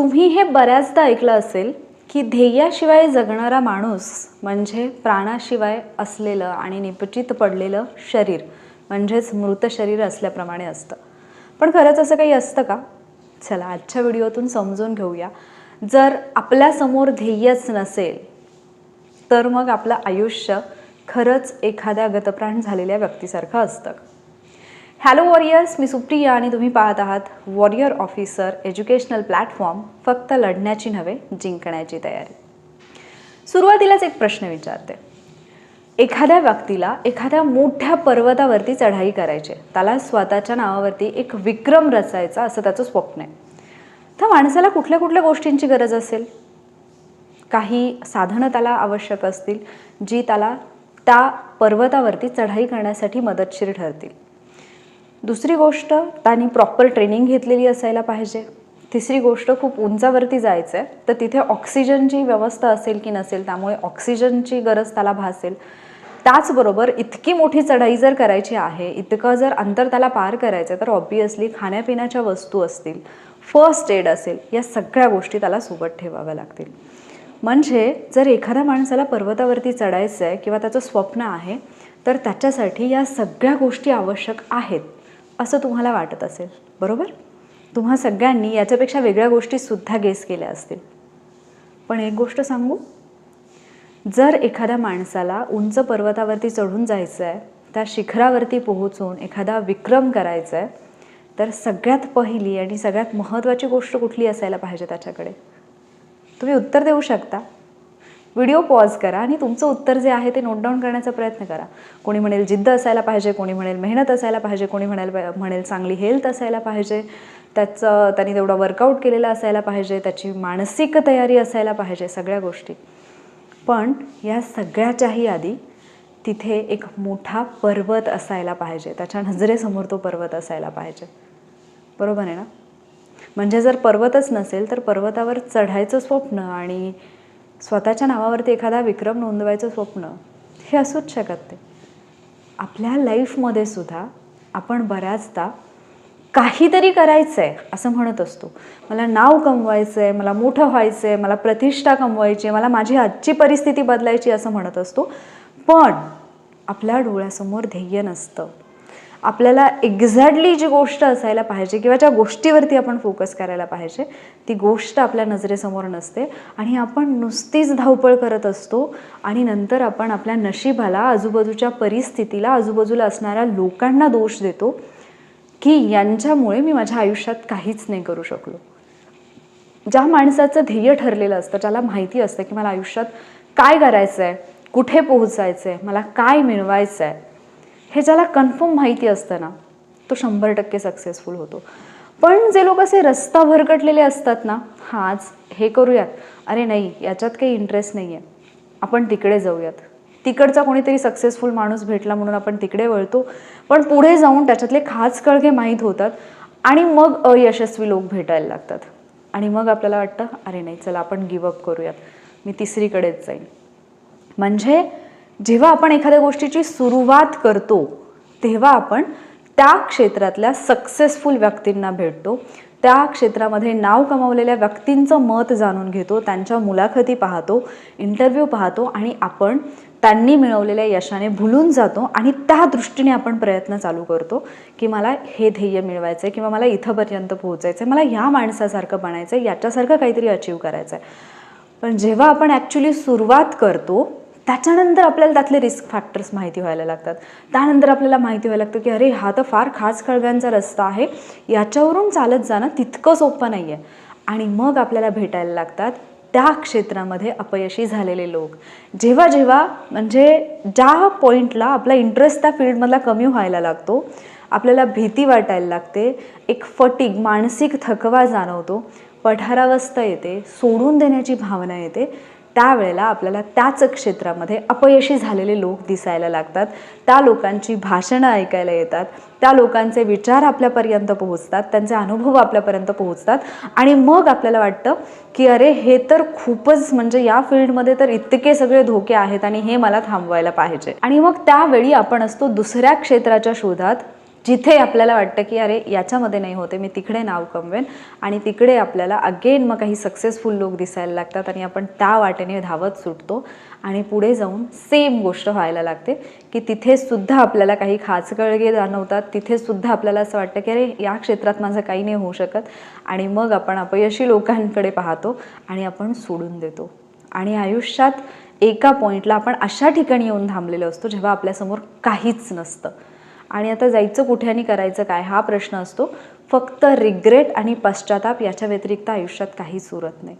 तुम्ही हे बऱ्याचदा ऐकलं असेल की ध्येयाशिवाय जगणारा माणूस म्हणजे प्राणाशिवाय असलेलं आणि निपचित पडलेलं शरीर म्हणजेच मृत शरीर असल्याप्रमाणे असतं. पण खरंच असं काही असतं का? चला आजच्या व्हिडिओतून समजून घेऊया. जर आपल्यासमोर ध्येयच नसेल तर मग आपलं आयुष्य खरंच एखाद्या गतप्राण झालेल्या व्यक्तीसारखं असतं. हॅलो वॉरियर्स मी सुप्रिया आणि तुम्ही पाहत आहात वॉरियर ऑफिसर एज्युकेशनल प्लॅटफॉर्म फक्त लढण्याची नव्हे जिंकण्याची तयारी. सुरुवातीलाच एक प्रश्न विचारते. एखाद्या व्यक्तीला एखाद्या मोठ्या पर्वतावरती चढाई करायची त्याला स्वतःच्या नावावरती एक विक्रम रचायचा असं त्याचं स्वप्न आहे. त्या माणसाला कुठल्या कुठल्या गोष्टींची गरज असेल? काही साधनं त्याला आवश्यक असतील जी त्याला त्या पर्वतावरती चढाई करण्यासाठी मदतशीर ठरतील. दुसरी गोष्ट त्यांनी प्रॉपर ट्रेनिंग घेतलेली असायला पाहिजे. तिसरी गोष्ट खूप उंचावरती जायचं आहे तर तिथे ऑक्सिजनची व्यवस्था असेल की नसेल त्यामुळे ऑक्सिजनची गरज त्याला भासेल. त्याचबरोबर इतकी मोठी चढाई जर करायची आहे इतकं जर अंतर त्याला पार करायचं आहे तर ऑब्वियसली खाण्यापिण्याच्या वस्तू असतील फर्स्ट एड असेल या सगळ्या गोष्टी त्याला सोबत ठेवाव्या लागतील. म्हणजे जर एखाद्या माणसाला पर्वतावरती चढायचं आहे किंवा त्याचं स्वप्न आहे तर त्याच्यासाठी या सगळ्या गोष्टी आवश्यक आहेत. असं तुम्हाला वाटत असेल बरोबर? तुम्हा सगळ्यांनी याच्यापेक्षा वेगळ्या गोष्टीसुद्धा गेस केल्या असतील. पण एक गोष्ट सांगू? जर एखाद्या माणसाला उंच पर्वतावरती चढून जायचं आहे त्या शिखरावरती पोहोचून एखादा विक्रम करायचा आहे तर सगळ्यात पहिली आणि सगळ्यात महत्त्वाची गोष्ट कुठली असायला पाहिजे त्याच्याकडे? तुम्ही उत्तर देऊ शकता. व्हिडिओ पॉज करा आणि तुमचं उत्तर जे आहे ते नोट डाऊन करण्याचा प्रयत्न करा. कोणी म्हणेल जिद्द असायला पाहिजे कोणी म्हणेल मेहनत असायला पाहिजे कोणी म्हणेल म्हणेल चांगली हेल्थ असायला पाहिजे. त्याचं त्यांनी तेवढा वर्कआउट केलेला असायला पाहिजे त्याची मानसिक तयारी असायला पाहिजे सगळ्या गोष्टी. पण या सगळ्याच्याही आधी तिथे एक मोठा पर्वत असायला पाहिजे. त्याच्या नजरेसमोर तो पर्वत असायला पाहिजे. बरोबर आहे ना? म्हणजे जर पर्वतच नसेल तर पर्वतावर चढायचं स्वप्न आणि स्वतःच्या नावावरती एखादा विक्रम नोंदवायचं स्वप्न हे असूच शकत ते आपल्या लाईफमध्ये सुद्धा आपण बऱ्याचदा काहीतरी करायचं आहे असं म्हणत असतो. मला नाव कमवायचं आहे मला मोठं व्हायचं आहे मला प्रतिष्ठा कमवायची आहे मला माझी आजची परिस्थिती बदलायची असं म्हणत असतो. पण आपल्या डोळ्यासमोर ध्येय नसतं. आपल्याला एक्झॅक्टली जी गोष्ट असायला पाहिजे किंवा ज्या गोष्टीवरती आपण फोकस करायला पाहिजे ती गोष्ट आपल्या नजरेसमोर नसते. आणि आपण नुसतीच धावपळ करत असतो आणि नंतर आपण आपल्या नशिबाला आजूबाजूच्या परिस्थितीला आजूबाजूला असणाऱ्या लोकांना दोष देतो की यांच्यामुळे मी माझ्या आयुष्यात काहीच नाही करू शकलो. ज्या माणसाचं ध्येय ठरलेलं असतं ज्याला माहिती असतं की मला आयुष्यात काय करायचं आहे कुठे पोहोचायचं आहे मला काय मिळवायचं आहे हे ज्याला कन्फर्म माहिती असतं ना तो शंभर टक्के सक्सेसफुल होतो. पण जे लोक असे रस्ता भरकटलेले असतात ना हां आज हे करूयात. अरे नाही याच्यात काही इंटरेस्ट नाही आहे आपण तिकडे जाऊयात. तिकडचा कोणीतरी सक्सेसफुल माणूस भेटला म्हणून आपण तिकडे वळतो. पण पुढे जाऊन त्याच्यातले खास कळगे माहीत होतात आणि मग अयशस्वी लोक भेटायला लागतात. आणि मग आपल्याला वाटतं अरे नाही चला आपण गिवअप करूयात. मी तिसरीकडेच जाईन. म्हणजे जेव्हा आपण एखाद्या गोष्टीची सुरुवात करतो तेव्हा आपण त्या क्षेत्रातल्या सक्सेसफुल व्यक्तींना भेटतो. त्या क्षेत्रामध्ये नाव कमावलेल्या व्यक्तींचं मत जाणून घेतो त्यांच्या मुलाखती पाहतो इंटरव्ह्यू पाहतो आणि आपण त्यांनी मिळवलेल्या यशाने भुलून जातो आणि त्या दृष्टीने आपण प्रयत्न चालू करतो की मला हे ध्येय मिळवायचं आहे किंवा मला इथंपर्यंत पोहोचायचं आहे मला ह्या माणसासारखं बनायचं आहे याच्यासारखं काहीतरी अचीव करायचं आहे पण जेव्हा आपण ॲक्च्युली सुरुवात करतो त्याच्यानंतर आपल्याला त्यातले रिस्क फॅक्टर्स माहिती व्हायला लागतात. त्यानंतर आपल्याला माहिती व्हायला लागतं की अरे हा तर फार खास खळग्यांचा रस्ता आहे. याच्यावरून चालत जाणं तितकं सोपं नाही आहे आणि मग आपल्याला भेटायला लागतात त्या क्षेत्रामध्ये अपयशी झालेले लोक. जेव्हा जेव्हा म्हणजे ज्या पॉईंटला आपला इंटरेस्ट त्या फील्डमधला कमी व्हायला लागतो आपल्याला भीती वाटायला लागते एक फटीक मानसिक थकवा जाणवतो पठारावस्था येते सोडून देण्याची भावना येते त्यावेळेला आपल्याला त्याच क्षेत्रामध्ये अपयशी झालेले लोक दिसायला लागतात. त्या लोकांची भाषणं ऐकायला येतात. त्या लोकांचे विचार आपल्यापर्यंत पोहोचतात. त्यांचे अनुभव आपल्यापर्यंत पोहोचतात. आणि मग आपल्याला वाटतं की अरे हे तर खूपच म्हणजे या फील्डमध्ये तर इतके सगळे धोके आहेत आणि हे मला थांबवायला पाहिजे. आणि मग त्यावेळी आपण असतो दुसऱ्या क्षेत्राच्या शोधात. जिथे आपल्याला वाटतं की अरे याच्यामध्ये नाही होते मी तिकडे नाव कमवेन आणि तिकडे आपल्याला अगेन मग काही सक्सेसफुल लोक दिसायला लागतात आणि आपण त्या वाटेने धावत सुटतो आणि पुढे जाऊन सेम गोष्ट व्हायला लागते की तिथे सुद्धा आपल्याला काही खाचकळगे जाणवतात तिथे सुद्धा आपल्याला असं वाटतं की अरे या क्षेत्रात माझं काही नाही होऊ शकत आणि मग आपण अपयशी लोकांकडे पाहतो आणि आपण सोडून देतो. आणि आयुष्यात एका पॉईंटला आपण अशा ठिकाणी येऊन थांबलेलो असतो जेव्हा आपल्यासमोर काहीच नसतं. आणि आता जायचं कुठे आणि करायचं काय हा प्रश्न असतो. फक्त रिग्रेट आणि पश्चाताप याच्या व्यतिरिक्त आयुष्यात काहीच उरत नाही.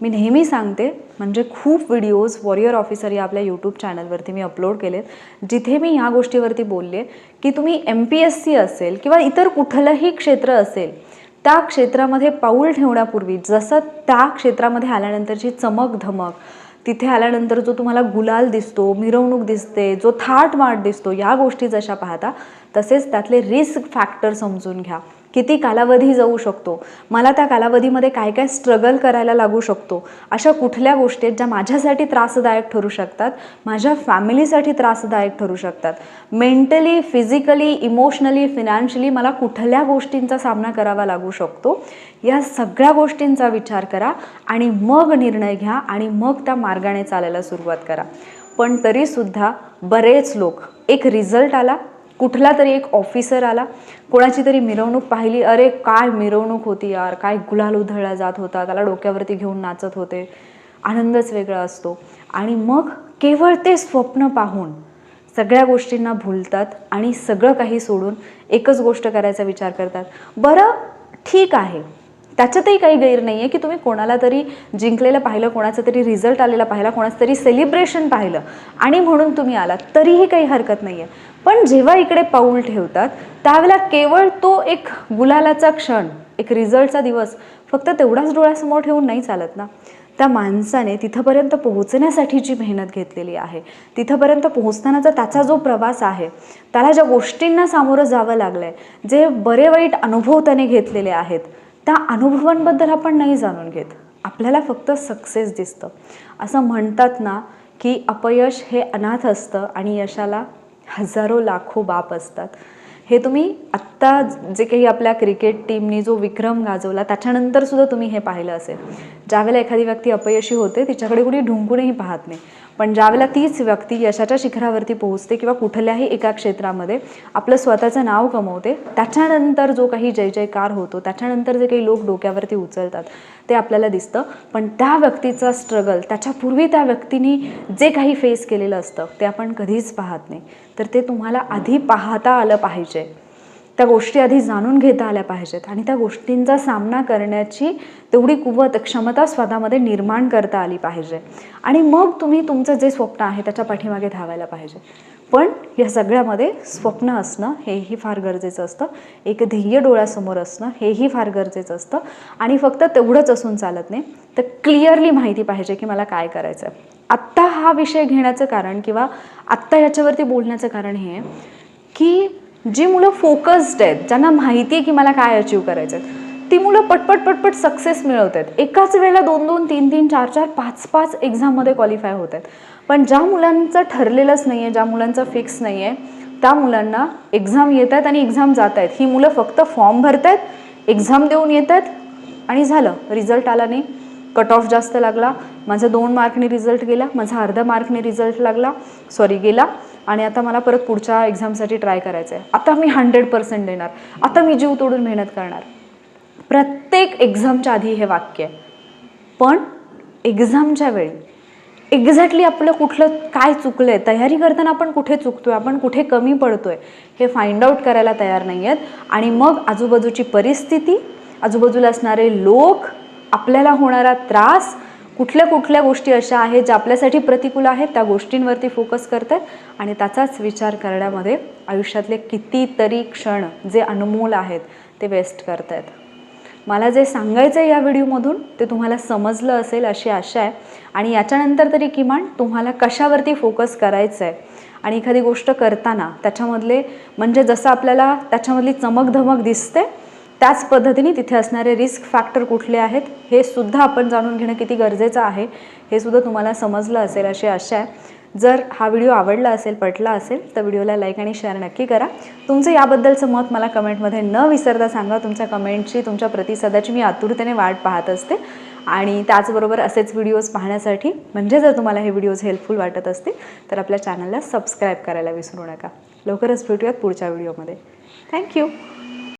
मी नेहमी सांगते म्हणजे खूप व्हिडिओज वॉरियर ऑफिसर या आपल्या यूट्यूब चॅनलवरती मी अपलोड केलेत जिथे मी ह्या गोष्टीवरती बोलले की तुम्ही एम पी एस सी असेल किंवा इतर कुठलंही क्षेत्र असेल त्या क्षेत्रामध्ये पाऊल ठेवण्यापूर्वी जसं त्या क्षेत्रामध्ये आल्यानंतरची चमक धमक तिथे आल्यानंतर जो तुम्हाला गुलाल दिसतो मिरवणूक दिसते जो थाट माट दिसतो या गोष्टी जशा पाहता तसेच त्यातले रिस्क फॅक्टर समजून घ्या. किती कालावधी जाऊ शकतो? मला त्या कालावधीमध्ये काय काय स्ट्रगल करायला लागू शकतो? अशा कुठल्या गोष्टी आहेत ज्या माझ्यासाठी त्रासदायक ठरू शकतात? माझ्या फॅमिलीसाठी त्रासदायक ठरू शकतात? मेंटली फिजिकली इमोशनली फिनान्शियली मला कुठल्या गोष्टींचा सामना करावा लागू शकतो? या सगळ्या गोष्टींचा विचार करा आणि मग निर्णय घ्या आणि मग त्या मार्गाने चालायला सुरुवात करा. पण तरीसुद्धा बरेच लोक एक रिझल्ट आला कुठला तरी एक ऑफिसर आला. कोणाची तरी मिरवणूक पाहिली. अरे काय मिरवणूक होती यार. काय गुलाल उधळला जात होता. त्याला डोक्यावरती घेऊन नाचत होते. आनंदच वेगळा असतो. आणि मग केवळ ते स्वप्न पाहून सगळ्या गोष्टींना भुलतात आणि सगळं काही सोडून एकच गोष्ट करायचा विचार करतात. बरं ठीक आहे. त्याच्यातही काही गैर नाही आहे की तुम्ही कोणाला तरी जिंकलेलं पाहिलं कोणाचं तरी रिझल्ट आलेला पाहिला कोणाचं तरी सेलिब्रेशन पाहिलं. आणि म्हणून तुम्ही आलात तरीही काही हरकत नाही आहे पण जेव्हा इकडे पाऊल ठेवतात त्यावेळेला केवळ तो एक गुलालाचा क्षण एक रिझल्टचा दिवस फक्त तेवढाच डोळ्यासमोर ठेवून नाही चालत ना? त्या माणसाने तिथंपर्यंत पोहोचण्यासाठी जी मेहनत घेतलेली आहे. तिथंपर्यंत पोहोचतानाचा त्याचा जो प्रवास आहे त्याला ज्या गोष्टींना सामोरं जावं लागलं आहे जे बरे वाईट अनुभव त्याने घेतलेले आहेत त्या अनुभवांबद्दल आपण नाही जाणून घेत. आपल्याला फक्त सक्सेस दिसतं. असं म्हणतात ना की अपयश हे अनाथ असतं आणि यशाला हजारो लाखो बाप असतात. हे तुम्ही आत्ता जे काही आपल्या क्रिकेट टीमनी जो विक्रम गाजवला त्याच्यानंतर सुद्धा तुम्ही हे पाहिलं असेल. ज्यावेळेला एखादी व्यक्ती अपयशी होते तिच्याकडे कुणी ढुंकूनही पाहत नाही. पण ज्यावेळेला तीच व्यक्ती यशाच्या शिखरावरती पोहोचते किंवा कुठल्याही एका क्षेत्रामध्ये आपलं स्वतःचं नाव कमवते त्याच्यानंतर जो काही जय जयकार होतो त्याच्यानंतर जे काही लोक डोक्यावरती उचलतात ते आपल्याला दिसतं. पण त्या व्यक्तीचा स्ट्रगल त्याच्यापूर्वी त्या व्यक्तीने जे काही फेस केलेलं असतं ते आपण कधीच पाहत नाही. तर ते तुम्हाला आधी पाहता आलं पाहिजे. त्या गोष्टी आधी जाणून घेता आल्या पाहिजेत. आणि त्या गोष्टींचा सामना करण्याची तेवढी कुवत क्षमता स्वतःमध्ये निर्माण करता आली पाहिजे. आणि मग तुम्ही तुमचं जे स्वप्न आहे त्याच्या पाठीमागे धावायला पाहिजे. पण या सगळ्यामध्ये स्वप्न असणं हेही फार गरजेचं असतं. एक ध्येय डोळ्यासमोर असणं हेही फार गरजेचं असतं. आणि फक्त तेवढंच असून चालत नाही तर क्लिअरली माहिती पाहिजे की मला काय करायचं आहे आत्ता हा विषय घेण्याचं कारण किंवा आत्ता याच्यावरती बोलण्याचं कारण हे आहे की जी मुलं फोकस्ड आहेत ज्यांना माहिती आहे की मला काय अचीव करायचं आहे ती मुलं पटपट पटपट सक्सेस मिळवत आहेत एकाच वेळेला दोन दोन तीन तीन चार चार पाच पाच एक्झाममध्ये क्वालिफाय होत आहेत. पण ज्या मुलांचं ठरलेलंच नाही आहे ज्या मुलांचं फिक्स नाही आहे त्या मुलांना एक्झाम येत आहेत आणि एक्झाम जात आहेत. ही मुलं फक्त फॉर्म भरत आहेत एक्झाम देऊन येत आहेत आणि झालं. रिझल्ट आला नाही. कट ऑफ जास्त लागला. माझा दोन मार्कने रिझल्ट गेला. माझा अर्धा मार्कने रिझल्ट लागला. सॉरी गेला. आणि आता मला परत पुढच्या एक्झामसाठी ट्राय करायचं आहे. आता मी हंड्रेड पर्सेंट देणार. आता मी जीव तोडून मेहनत करणार. प्रत्येक एक्झामच्या आधी हे वाक्य आहे. पण एक्झामच्या वेळी एक्झॅक्टली आपलं कुठलं काय चुकलं आहे तयारी करताना आपण कुठे चुकतो आहे आपण कुठे कमी पडतो आहे हे फाइंड आउट करायला तयार नाही आहेत आणि मग आजूबाजूची परिस्थिती आजूबाजूला असणारे लोक आपल्याला होणारा त्रास कुठल्या कुठल्या गोष्टी अशा आहेत ज्या आपल्यासाठी प्रतिकूल आहेत त्या गोष्टींवरती फोकस करतात आणि त्याचाच विचार करण्यामध्ये आयुष्यातले कितीतरी क्षण जे अनमोल आहेत ते वेस्ट करतायत. मला जे सांगायचं आहे या व्हिडिओमधून ते तुम्हाला समजलं असेल अशी आशा आहे. आणि याच्यानंतर तरी किमान तुम्हाला कशावरती फोकस करायचं आहे आणि एखादी गोष्ट करताना त्याच्यामधले म्हणजे जसं आपल्याला त्याच्यामधली चमकधमक दिसते त्याच पद्धतीने तिथे असणारे रिस्क फॅक्टर कुठले आहेत हे सुद्धा आपण जाणून घेणं किती गरजेचं आहे हे सुद्धा तुम्हाला समजलं असेल अशी आशा आहे. जर हा व्हिडिओ आवडला असेल पटला असेल तर व्हिडिओला लाईक आणि शेअर नक्की करा. तुमचं याबद्दलचं मत मला कमेंटमध्ये न विसरता सांगा. तुमच्या कमेंटची तुमच्या प्रतिसादाची मी आतुरतेने वाट पाहत असते. आणि त्याचबरोबर असेच व्हिडिओज पाहण्यासाठी म्हणजे जर तुम्हाला हे व्हिडिओज हेल्पफुल वाटत असतील तर आपल्या चॅनलला सबस्क्राईब करायला विसरू नका. लवकरच भेटूयात पुढच्या व्हिडिओमध्ये थँक्यू